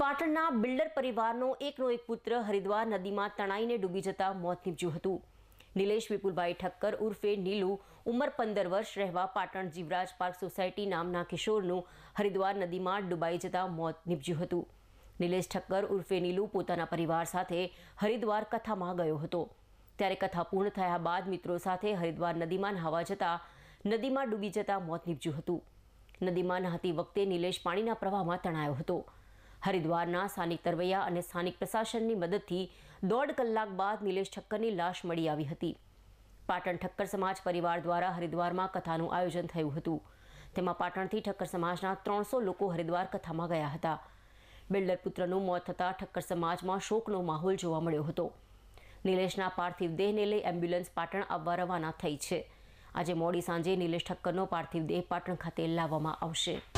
પાટણના બિલ્ડર પરિવારનો એકનો એક પુત્ર હરિદ્વાર નદીમાં તણાઈને ડૂબી જતા મોત નીપજ્યું હતું. નિલેશ વિપુલભાઈ ઠક્કર ઉર્ફે નીલુ, ઉંમર પંદર વર્ષ, રહેવા પાટણ જીવરાજ પાર્ક સોસાયટી નામના કિશોરનું હરિદ્વાર નદીમાં ડૂબાઈ જતા મોત નીપજ્યું હતું. નિલેશ ઠક્કર ઉર્ફે નીલુ પોતાના પરિવાર સાથે હરિદ્વાર કથામાં ગયો હતો. ત્યારે કથા પૂર્ણ થયા બાદ મિત્રો સાથે હરિદ્વાર નદીમાં નહાવા જતા નદીમાં ડૂબી જતા મોત નીપજ્યું હતું. નદીમાં નહાતી વખતે નિલેશ પાણીના પ્રવાહમાં તણાયો હતો. હરિદ્વારના સ્થાનિક તરવૈયા અને સ્થાનિક પ્રશાસનની મદદથી દોઢ કલાક બાદ નિલેશ ઠક્કરની લાશ મળી આવી હતી. પાટણ ઠક્કર સમાજ પરિવાર દ્વારા હરિદ્વારમાં કથાનું આયોજન થયું હતું. તેમાં પાટણથી ઠક્કર સમાજના ત્રણસો લોકો હરિદ્વાર કથામાં ગયા હતા. બિલ્ડર પુત્રનું મોત થતાં ઠક્કર સમાજમાં શોકનો માહોલ જોવા મળ્યો હતો. નિલેશના પાર્થિવ દેહને લઈ એમ્બ્યુલન્સ પાટણ આવવા રવાના થઈ છે. આજે મોડી સાંજે નિલેશ ઠક્કરનો પાર્થિવ દેહ પાટણ ખાતે લાવવામાં આવશે.